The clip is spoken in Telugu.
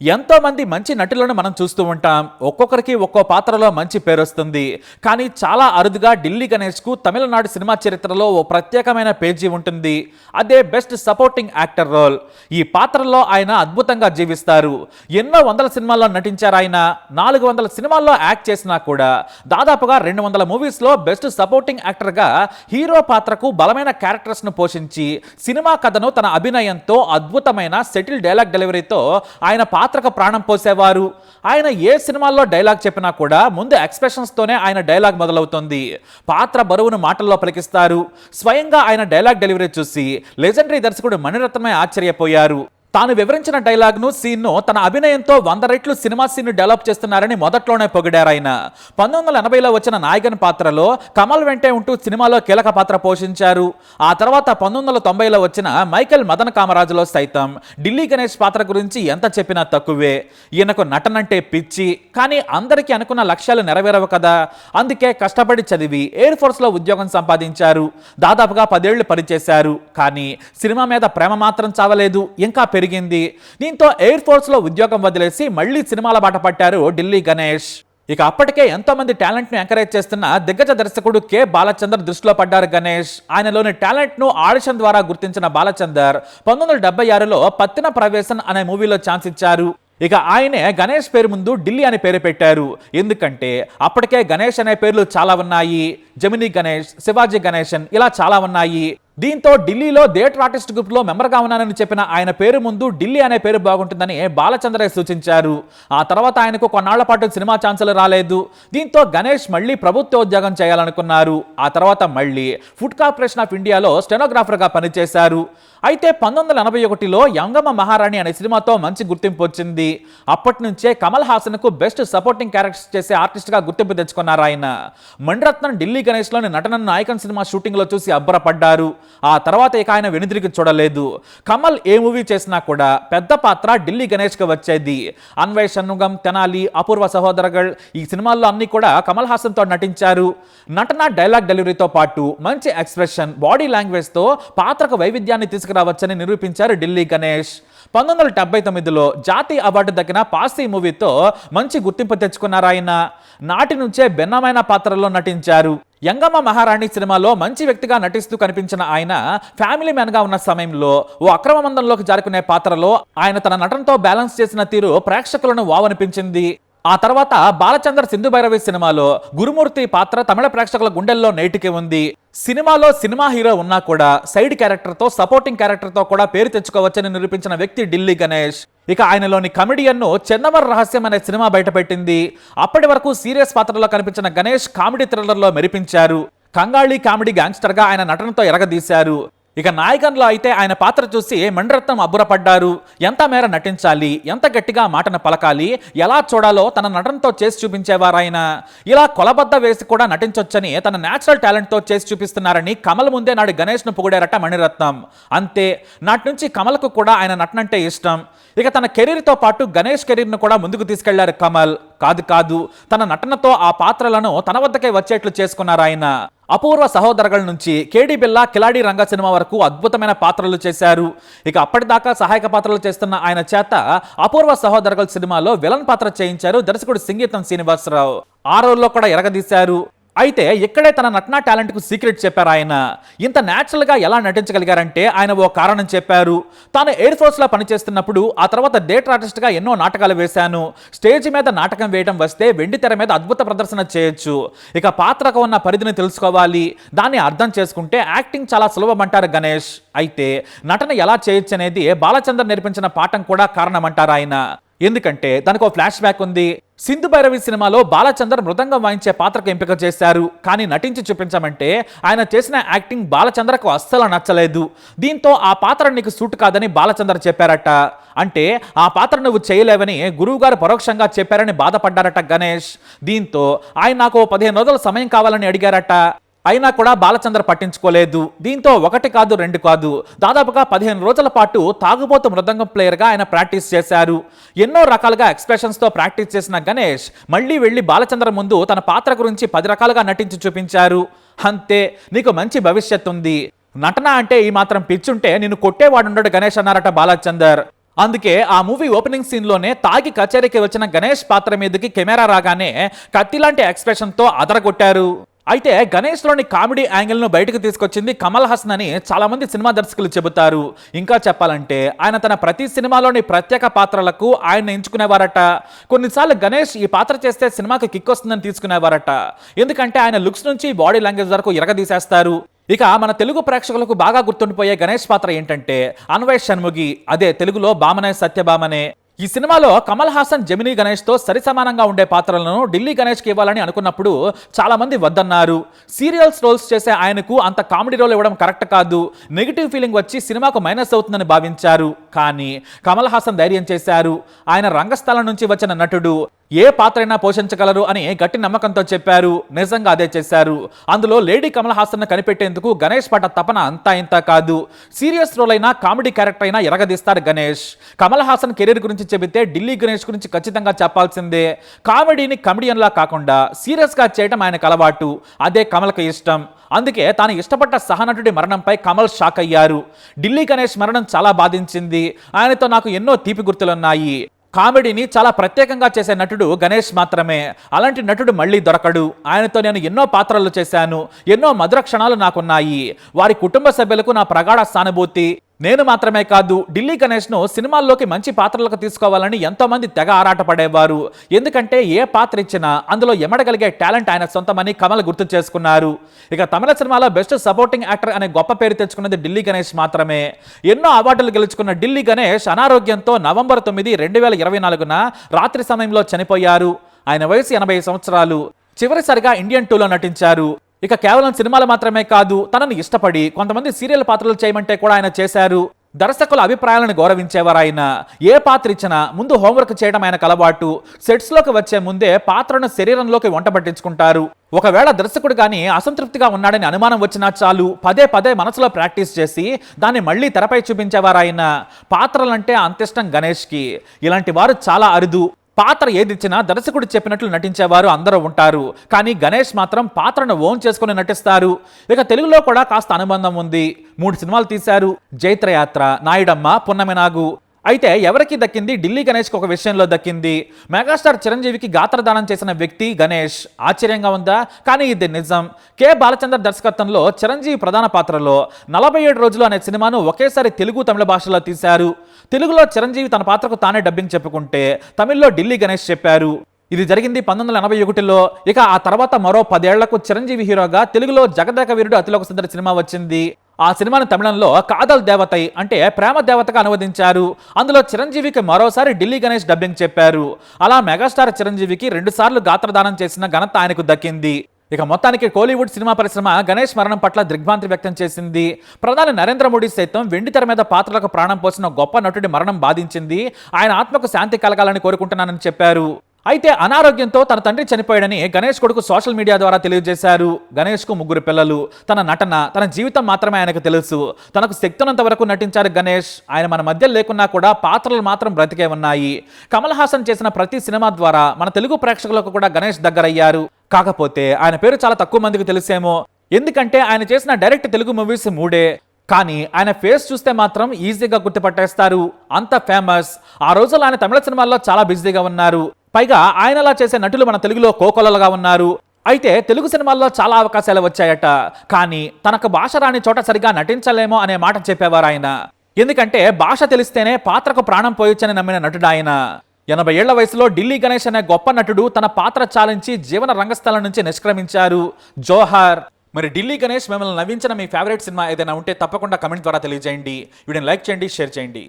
ఎంతోమంది మంచి నటులను మనం చూస్తూ ఉంటాం. ఒక్కొక్కరికి ఒక్కో పాత్రలో మంచి పేరు వస్తుంది కానీ చాలా అరుదుగా ఢిల్లీ గణేష్కు తమిళనాడు సినిమా చరిత్రలో ఓ ప్రత్యేకమైన పేజీ ఉంటుంది. అదే బెస్ట్ సపోర్టింగ్ యాక్టర్ రోల్. ఈ పాత్రలో ఆయన అద్భుతంగా జీవిస్తారు. ఎన్నో వందల సినిమాల్లో నటించారు ఆయన. నాలుగు వందల సినిమాల్లో యాక్ట్ చేసినా కూడా దాదాపుగా రెండు వందల మూవీస్లో బెస్ట్ సపోర్టింగ్ యాక్టర్గా హీరో పాత్రకు బలమైన క్యారెక్టర్స్ను పోషించి సినిమా కథను తన అభినయంతో అద్భుతమైన సెటిల్ డైలాగ్ డెలివరీతో ఆయన పాత్ర పాత్రకు ప్రాణం పోసేవారు. ఆయన ఏ సినిమాల్లో డైలాగ్ చెప్పినా కూడా ముందు ఎక్స్ప్రెషన్స్తోనే ఆయన డైలాగ్ మొదలవుతుంది. పాత్ర బరువును మాటల్లో పలికిస్తారు. స్వయంగా ఆయన డైలాగ్ డెలివరీ చూసి లెజెండరీ దర్శకుడు మణిరత్నమే ఆశ్చర్యపోయారు. తాను వివరించిన డైలాగ్ను సీన్ను తన అభినయంతో వంద రెట్లు సినిమా సీన్ను డెవలప్ చేస్తున్నారని మొదట్లోనే పొగిడారు ఆయన. పంతొమ్మిది వందల ఎనభైలో వచ్చిన నాయకన్ పాత్రలో కమల్ వెంటే ఉంటూ సినిమాలో కీలక పాత్ర పోషించారు. ఆ తర్వాత పంతొమ్మిది వందల తొంభైలో వచ్చిన మైకేల్ మదన్ కామరాజులో సైతం. ఢిల్లీ గణేష్ పాత్ర గురించి ఎంత చెప్పినా తక్కువే. ఈయనకు నటనంటే పిచ్చి. కానీ అందరికీ అనుకున్న లక్ష్యాలు నెరవేరవు కదా. అందుకే కష్టపడి చదివి ఎయిర్ ఫోర్స్లో ఉద్యోగం సంపాదించారు. దాదాపుగా పదేళ్ళు పనిచేశారు. కానీ సినిమా మీద ప్రేమ మాత్రం చావలేదు. ఇంకా పెరిగింది. దీంతో ఎయిర్ ఫోర్స్లో ఉద్యోగం వదిలేసి మళ్ళీ సినిమాల బాట పట్టారు ఢిల్లీ గణేష్. ఇక అప్పటికే ఎంతో మంది టాలెంట్ను ఎంకరేజ్ చేస్తున్న దిగ్గజ దర్శకుడు కె. బాలచందర్ దృష్టిలో పడ్డారు గణేష్. ఆయనలోని టాలెంట్ను ఆడిషన్ ద్వారా గుర్తించిన బాలచందర్ పంతొమ్మిది వందల డెబ్బై ఆరులో పత్తిన ప్రవేశన్ అనే మూవీలో ఛాన్స్ ఇచ్చారు. ఇక ఆయనే గణేష్ పేరు ముందు ఢిల్లీ అని పేరు పెట్టారు. ఎందుకంటే అప్పటికే గణేష్ అనే పేర్లు చాలా ఉన్నాయి. జమినీ గణేష్ శివాజీ గణేషన్ ఇలా చాలా ఉన్నాయి. దీంతో ఢిల్లీలో థియేటర్ ఆర్టిస్ట్ గ్రూప్లో మెంబర్గా ఉన్నానని చెప్పిన ఆయన పేరు ముందు ఢిల్లీ అనే పేరు బాగుంటుందని బాలచంద్రయ్య సూచించారు. ఆ తర్వాత ఆయనకు కొన్నాళ్ళ పాటు సినిమా ఛాన్సులు రాలేదు. దీంతో గణేష్ మళ్ళీ ప్రభుత్వ ఉద్యోగం చేయాలనుకున్నారు. ఆ తర్వాత మళ్ళీ ఫుడ్ కార్పొరేషన్ ఆఫ్ ఇండియాలో స్టెనోగ్రాఫర్గా పనిచేశారు. అయితే పంతొమ్మిది వందల ఎనభై ఒకటిలో యంగమ్మ మహారాణి అనే సినిమాతో మంచి గుర్తింపు వచ్చింది. అప్పటి నుంచే కమల్ హాసన్కు బెస్ట్ సపోర్టింగ్ క్యారెక్టర్స్ చేసే ఆర్టిస్ట్గా గుర్తింపు తెచ్చుకున్నారు ఆయన. మణిరత్నం ఢిల్లీ గణేష్లోని నటనను నాయకన్ సినిమా షూటింగ్లో చూసి అబ్బరపడ్డారు. ఆ తర్వాత ఇక ఆయన వెనుదిరిగి చూడలేదు. కమల్ ఏ మూవీ చేసినా కూడా పెద్ద పాత్ర ఢిల్లీ గణేష్కి వచ్చేది. అన్వయ్ షణ్ముగం తెనాలి అపూర్వ సహోదరగల్ ఈ సినిమాల్లో అన్ని కూడా కమల్ హాసన్తో నటించారు. నటన డైలాగ్ డెలివరీతో పాటు మంచి ఎక్స్ప్రెషన్ బాడీ లాంగ్వేజ్తో పాత్రకు వైవిధ్యాన్ని తీసుకు తీసుకురావచ్చని నిరూపించారు ఢిల్లీ గణేష్. పంతొమ్మిది వందల డెబ్బై తొమ్మిదిలో జాతీయ అవార్డు దక్కిన పాసి మూవీతో మంచి గుర్తింపు తెచ్చుకున్నారు ఆయన. నాటి నుంచే భిన్నమైన పాత్రల్లో నటించారు. యంగమ్మ మహారాణి సినిమాలో మంచి వ్యక్తిగా నటిస్తూ కనిపించిన ఆయన ఫ్యామిలీ మ్యాన్గా ఉన్న సమయంలో ఓ అక్రమ మందంలోకి జారుకునే పాత్రలో ఆయన తన నటనతో బ్యాలెన్స్ చేసిన తీరు ప్రేక్షకులను వావనిపించింది. ఆ తర్వాత బాలచందర్ సింధు భైరవి సినిమాలో గురుమూర్తి పాత్ర తమిళ ప్రేక్షకుల గుండెల్లో నేటికి ఉంది. సినిమాలో సినిమా హీరో ఉన్నా కూడా సైడ్ క్యారెక్టర్తో సపోర్టింగ్ క్యారెక్టర్తో కూడా పేరు తెచ్చుకోవచ్చని నిరూపించిన వ్యక్తి ఢిల్లీ గణేష్. ఇక ఆయనలోని కమెడియన్ను చందమర్ రహస్యం అనే సినిమా బయటపెట్టింది. అప్పటి వరకు సీరియస్ పాత్రలో కనిపించిన గణేష్ కామెడీ థ్రిల్లర్లో మెరిపించారు. కంగాళి కామెడీ గ్యాంగ్స్టర్గా ఆయన నటనతో ఎరగదీశారు. ఇక నాయకన్లో అయితే ఆయన పాత్ర చూసి మణిరత్నం అబ్బురపడ్డారు. ఎంత మేర నటించాలి? ఎంత గట్టిగా మాటను పలకాలి? ఎలా చూడాలో తన నటనతో చేసి చూపించేవారు ఆయన ఇలా కొలబద్ద వేసి కూడా నటించొచ్చని తన నేచురల్ టాలెంట్తో చేసి చూపిస్తున్నారని కమల్ ముందే నాడు గణేష్ను పొగిడారట మణిరత్నం. అంతే నాటి నుంచి కమల్కు కూడా ఆయన నటనంటే ఇష్టం. ఇక తన కెరీర్తో పాటు గణేష్ కెరీర్ను కూడా ముందుకు తీసుకెళ్ళారు కమల్. కాదు కాదు తన నటనతో ఆ పాత్రలను తన వద్దకే వచ్చేట్లు చేసుకున్నారు ఆయన అపూర్వ సహోదరుల నుంచి కేడి బిల్లా కిలాడి రంగ సినిమా వరకు అద్భుతమైన పాత్రలు చేశారు. ఇక అప్పటిదాకా సహాయక పాత్రలు చేస్తున్న ఆయన చేత అపూర్వ సహోదరుల సినిమాలో విలన్ పాత్ర చేయించారు దర్శకుడు సింగీతం శ్రీనివాసరావు. ఆ రోజుల్లో కూడా ఎరగదీశారు. అయితే ఇక్కడే తన నటనా టాలెంట్కు సీక్రెట్ చెప్పారు ఆయన. ఇంత న్యాచురల్గా ఎలా నటించగలిగారంటే ఆయన ఓ కారణం చెప్పారు. తాను ఎయిర్ ఫోర్స్లో పనిచేస్తున్నప్పుడు ఆ తర్వాత థియేటర్ ఆర్టిస్ట్గా ఎన్నో నాటకాలు వేశాను. స్టేజ్ మీద నాటకం వేయడం వస్తే వెండి తెర మీద అద్భుత ప్రదర్శన చేయొచ్చు. ఇక పాత్రకు ఉన్న పరిధిని తెలుసుకోవాలి. దాన్ని అర్థం చేసుకుంటే యాక్టింగ్ చాలా సులభమంటారు గణేష్. అయితే నటన ఎలా చేయొచ్చు అనేది బాలచందర్ నేర్పించిన పాఠం కూడా కారణమంటారు ఆయన. ఎందుకంటే దానికి ఒక ఫ్లాష్ బ్యాక్ ఉంది. సింధు భైరవి సినిమాలో బాలచందర్ మృదంగం వాయించే పాత్రకు ఎంపిక చేశారు. కానీ నటించి చూపించమంటే ఆయన చేసిన యాక్టింగ్ బాలచంద్రకు అస్సలు నచ్చలేదు. దీంతో ఆ పాత్ర నీకు సూట్ కాదని బాలచందర్ చెప్పారట. అంటే ఆ పాత్ర నువ్వు చేయలేవని గురువుగారు పరోక్షంగా చెప్పారని బాధపడ్డారట గణేష్. దీంతో ఆయన నాకు ఓ పదిహేను రోజుల సమయం కావాలని అడిగారట. అయినా కూడా బాలచంద్ర పట్టించుకోలేదు. దీంతో ఒకటి కాదు రెండు కాదు. దాదాపుగా పదిహేను రోజుల పాటు తాగుబోతు మృదంగం ప్లేయర్గా ఆయన ప్రాక్టీస్ చేశారు. ఎన్నో రకాలుగా ఎక్స్ప్రెషన్స్తో ప్రాక్టీస్ చేసిన గణేష్ మళ్ళీ వెళ్ళి బాలచంద్ర ముందు తన పాత్ర గురించి పది రకాలుగా నటించి చూపించారు. అంతే నీకు మంచి భవిష్యత్తు ఉంది. నటన అంటే ఈ మాత్రం పిచ్చుంటే నిన్ను కొట్టేవాడుండడు గణేష్ అన్నారట బాలచందర్. అందుకే ఆ మూవీ ఓపెనింగ్ సీన్లోనే తాగి కచేరీకి వచ్చిన గణేష్ పాత్ర మీదకి కెమెరా రాగానే కత్తి లాంటి అదరగొట్టారు. అయితే గణేష్లోని కామెడీ యాంగిల్ను బయటకు తీసుకొచ్చింది కమల్ హాసన్ అని చాలామంది సినిమా దర్శకులు చెబుతారు. ఇంకా చెప్పాలంటే ఆయన తన ప్రతి సినిమాలోని ప్రత్యేక పాత్రలకు ఆయన ఎంచుకునేవారట. కొన్నిసార్లు గణేష్ ఈ పాత్ర చేస్తే సినిమాకి కిక్ వస్తుందని తీసుకునేవారట. ఎందుకంటే ఆయన లుక్స్ నుంచి బాడీ లాంగ్వేజ్ వరకు ఇరగదీసేస్తారు ఇక మన తెలుగు ప్రేక్షకులకు బాగా గుర్తుండిపోయే గణేష్ పాత్ర ఏంటంటే అన్వయ్ షణ్ముగి అదే తెలుగులో బామనే సత్యభామనే. ఈ సినిమాలో కమల్ హాసన్ జమినీ గణేష్తో సరి సమానంగా ఉండే పాత్రలను ఢిల్లీ గణేష్కి ఇవ్వాలని అనుకున్నప్పుడు చాలామంది వద్దన్నారు. సీరియల్స్ రోల్స్ చేసే ఆయనకు అంత కామెడీ రోల్ ఇవ్వడం కరెక్ట్ కాదు. నెగిటివ్ ఫీలింగ్ వచ్చి సినిమాకు మైనస్ అవుతుందని భావించారు. కానీ కమల్ హాసన్ ధైర్యం చేశారు. ఆయన రంగస్థలం నుంచి వచ్చిన నటుడు. ఏ పాత్రైనా పోషించగలరు అని గట్టి నమ్మకంతో చెప్పారు. నిజంగా అదే చేశారు. అందులో లేడీ కమల్ హాసన్ కనిపెట్టేందుకు గణేష్ పట తపన అంతా ఇంత కాదు. సీరియస్ రోల్ అయినా కామెడీ క్యారెక్టర్ అయినా ఎరగదీస్తారు గణేష్. కమల్ హాసన్ కెరీర్ గురించి చెబితే ఢిల్లీ గణేష్ గురించి ఖచ్చితంగా చెప్పాల్సిందే. కామెడీని కమెడియన్లా కాకుండా సీరియస్గా చేయడం ఆయనకు అలవాటు. అదే కమల్కి ఇష్టం. అందుకే తాను ఇష్టపడ్డ సహనటుడి మరణంపై కమల్ షాక్ అయ్యారు. ఢిల్లీ గణేష్ మరణం చాలా బాధించింది. ఆయనతో నాకు ఎన్నో తీపి గుర్తులున్నాయి. కామెడీని చాలా ప్రత్యేకంగా చేసే నటుడు గణేష్ మాత్రమే. అలాంటి నటుడు మళ్ళీ దొరకడు. ఆయనతో నేను ఎన్నో పాత్రలు చేశాను. ఎన్నో మధుర క్షణాలు నాకున్నాయి. వారి కుటుంబ సభ్యులకు నా ప్రగాఢ సానుభూతి. నేను మాత్రమే కాదు ఢిల్లీ గణేష్ను సినిమాల్లోకి మంచి పాత్రలకు తీసుకోవాలని ఎంతోమంది తెగ ఆరాటపడేవారు. ఎందుకంటే ఏ పాత్ర ఇచ్చినా అందులో ఎమడగలిగే టాలెంట్ ఆయన సొంతమని కమల్ గుర్తు చేసుకున్నారు. ఇక తమిళ సినిమాలో బెస్ట్ సపోర్టింగ్ యాక్టర్ అనే గొప్ప పేరు తెచ్చుకున్నది ఢిల్లీ గణేష్ మాత్రమే. ఎన్నో అవార్డులు గెలుచుకున్న ఢిల్లీ గణేష్ అనారోగ్యంతో నవంబర్ తొమ్మిది రెండు వేల ఇరవై నాలుగున రాత్రి సమయంలో చనిపోయారు. ఆయన వయసు ఎనభై సంవత్సరాలు. చివరిసారిగా ఇండియన్ టూలో నటించారు. ఇక కేవలం సినిమాలు మాత్రమే కాదు తనని ఇష్టపడి కొంతమంది సీరియల్ పాత్రలు చేయమంటే కూడా ఆయన చేశారు. దర్శకుల అభిప్రాయాలను గౌరవించేవారు ఆయన. ఏ పాత్ర ఇచ్చినా ముందు హోంవర్క్ చేయడం ఆయనకు అలవాటు సెట్స్లోకి వచ్చే ముందే పాత్రను శరీరంలోకి వంట పట్టించుకుంటారు. ఒకవేళ దర్శకుడు కానీ అసంతృప్తిగా ఉన్నాడని అనుమానం వచ్చినా చాలు పదే పదే మనసులో ప్రాక్టీస్ చేసి దాన్ని మళ్ళీ తెరపై చూపించేవారు ఆయన. పాత్రలంటే అంతిష్టం గణేష్కి. ఇలాంటి వారు చాలా అరుదు. పాత్ర ఏదిచ్చినా దర్శకుడు చెప్పినట్లు నటించేవారు అందరూ ఉంటారు. కానీ గణేష్ మాత్రం పాత్రను ఓన్ చేసుకుని నటిస్తారు. ఇక తెలుగులో కూడా కాస్త అనుబంధం ఉంది. మూడు సినిమాలు తీశారు. జైత్రయాత్ర నాయుడమ్మ పున్నమి నాగు. అయితే ఎవరికి దక్కింది? ఢిల్లీ గణేష్కి ఒక విషయంలో దక్కింది. మెగాస్టార్ చిరంజీవికి గాత్రదానం చేసిన వ్యక్తి గణేష్. ఆశ్చర్యంగా ఉందా? కానీ ఇది నిజం. కె. బాలచంద్ర దర్శకత్వంలో చిరంజీవి ప్రధాన పాత్రలో నలభై ఏడు రోజులు అనే సినిమాను ఒకేసారి తెలుగు తమిళ భాషలో తీశారు. తెలుగులో చిరంజీవి తన పాత్రకు తానే డబ్బింగ్ చెప్పుకుంటే తమిళ్ళో ఢిల్లీ గణేష్ చెప్పారు. ఇది జరిగింది పంతొమ్మిది వందల ఎనభై ఒకటిలో. ఇక ఆ తర్వాత మరో పదేళ్ళకు చిరంజీవి హీరోగా తెలుగులో జగదేక వీరుడు అతిలోక సుందర సినిమా వచ్చింది. ఆ సినిమాను తమిళంలో కాదల్ దేవతై అంటే ప్రేమ దేవతగా అనువదించారు. అందులో చిరంజీవికి మరోసారి ఢిల్లీ గణేష్ డబ్బింగ్ చెప్పారు. అలా మెగాస్టార్ చిరంజీవికి రెండుసార్లు గాత్రదానం చేసిన ఘనత ఆయనకు దక్కింది. ఇక మొత్తానికి కోలీవుడ్ సినిమా పరిశ్రమ గణేష్ మరణం పట్ల దిగ్భ్రాంతి వ్యక్తం చేసింది. ప్రధాని నరేంద్ర మోడీ సైతం వెండి తెర మీద పాత్రలకు ప్రాణం పోసిన గొప్ప నటుడి మరణం బాధించింది. ఆయన ఆత్మకు శాంతి కలగాలని కోరుకుంటున్నానని చెప్పారు. అయితే అనారోగ్యంతో తన తండ్రి చనిపోయాడని గణేష్ కొడుకు సోషల్ మీడియా ద్వారా తెలియజేశారు. గణేష్కు ముగ్గురు పిల్లలు తన నటన తన జీవితం మాత్రమే ఆయనకు తెలుసు. తనకు శక్తున్నంత వరకు నటించారు గణేష్. ఆయన మన మధ్య లేకున్నా కూడా పాత్రలు మాత్రం బ్రతికే ఉన్నాయి. కమల్ హాసన్ చేసిన ప్రతి సినిమా ద్వారా మన తెలుగు ప్రేక్షకులకు కూడా గణేష్ దగ్గరయ్యారు. కాకపోతే ఆయన పేరు చాలా తక్కువ మందికి తెలిసేమో. ఎందుకంటే ఆయన చేసిన డైరెక్ట్ తెలుగు మూవీస్ మూడే. కానీ ఆయన ఫేస్ చూస్తే మాత్రం ఈజీగా గుర్తుపట్టేస్తారు. అంత ఫేమస్ ఆ రోజుల్లో ఆయన తమిళ సినిమాల్లో చాలా బిజీగా ఉన్నారు. పైగా ఆయనలా చేసే నటులు మన తెలుగులో కోకొలలుగా ఉన్నారు. అయితే తెలుగు సినిమాల్లో చాలా అవకాశాలు వచ్చాయట. కానీ తనకు భాష రాని చోట సరిగా నటించలేమో అనే మాట చెప్పేవారు ఆయన. ఎందుకంటే భాష తెలిస్తేనే పాత్రకు ప్రాణం పోయొచ్చని నమ్మిన నటుడు ఆయన. ఎనభై ఏళ్ళ వయసులో ఢిల్లీ గణేష్ అనే గొప్ప నటుడు తన పాత్ర చాలించి జీవన రంగస్థలం నుంచి నిష్క్రమించారు. జోహార్. మరి ఢిల్లీ గణేష్ మిమ్మల్ని నవ్వించిన మీ ఫేవరెట్ సినిమా ఏదైనా ఉంటే తప్పకుండా కమెంట్ ద్వారా తెలియజేయండి. వీడియోని లైక్ చేయండి షేర్ చేయండి.